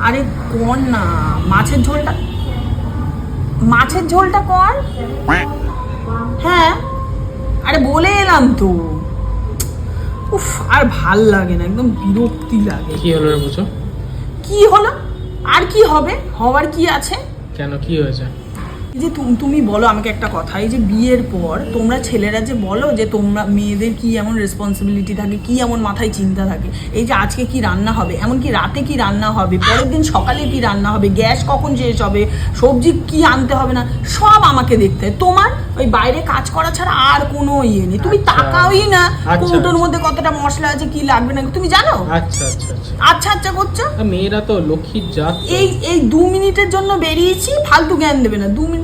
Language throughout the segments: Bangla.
আরে কর না? মাছের ঝোলটা? মাছের ঝোলটা কর। হ্যাঁ। আরে বলে এলাম তো। উফ আর ভালো লাগে না একদম বিরক্তি লাগে। কি হলো রে বুঝো? কি হলো? আর কি হবে? হওয়ার কি আছে? কেন কি হয়েছে? যে তুমি বলো আমাকে একটা কথা এই যে বিয়ের পর তোমরা ছেলেরা যে বলো যে তোমরা মেয়েদের কি এমন রেসপন্সিবিলিটি থাকে কি এমন মাথায় চিন্তা থাকে এই যে আজকে কি রান্না হবে এমনকি রাতে কি রান্না হবে পরের দিন সকালে কি রান্না হবে গ্যাস কখন শেষ হবে সবজি কি আনতে হবে না সব আমাকে দেখতে হয়। তোমার ওই বাইরে কাজ করা ছাড়া আর কোনো ইয়ে নেই। তুমি আচ্ছা। তাকাওই না আচ্ছা, কৌটোর আচ্ছা। মধ্যে কতটা মশলা আছে কি লাগবে না তুমি জানো? আচ্ছা আচ্ছা আচ্ছা। করছ? মেয়েরা তো লক্ষ্মীর জাত। এই এই দু মিনিটের জন্য বেরিয়েছি ফালতু জ্ঞান দেবে না দু জন্য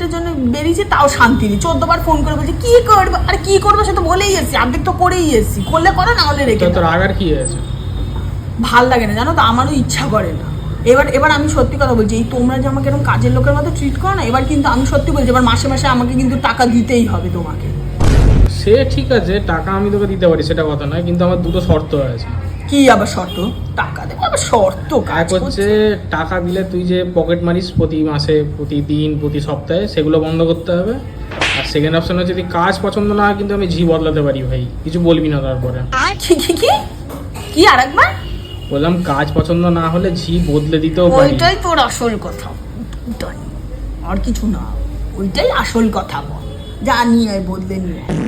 বেরিয়েছি তাও শান্তি নেই। চোদ্দ বার ফোন করে বলছি কি করব? আর কি করব সে তো বলেই এসছি অর্ধেক তো করেই এসছি। করলে করো না হলে রেখে। তোর আগার কি হয়েছে? ভালো লাগে না জানো তো আমারও ইচ্ছা করে না। এবার এবার আমি সত্যি কথা বলছি এই তোমরা যে আমাকে এরকম কাজের লোকের মতো ট্রিট করো না এবার কিন্তু আমি সত্যি বলছি এবার মাসে মাসে আমাকে কিন্তু টাকা দিতেই হবে তোমাকে। সে ঠিক আছে টাকা আমি তোকে দিতে পারি সেটা কথা নয় কিন্তু আমার দুটো শর্ত আছে। কি আবার শর্ত? টাকা দেবো আবার শর্ত কাজ এক হচ্ছে করছে। টাকা দিলে তুই যে পকেট মারিস প্রতি মাসে প্রতিদিন প্রতি সপ্তাহে সেগুলো বন্ধ করতে হবে। আর সেকেন্ড অপশন হচ্ছে যদি কাজ পছন্দ না হয় কিন্তু আমি ঝি বদলাতে পারি ভাই। কিছু বলবি না তারপরে। কি কি কি? কি আর একবার? বললাম কাজ পছন্দ না হলে ঝি বদলে দিতেও পারি। ওইটাই তোর আসল কথা। ওইটাই। আর কিছু না। ওইটাই আসল কথা বল। যা নিয়ে আয় বদলে নিয়ে আয়।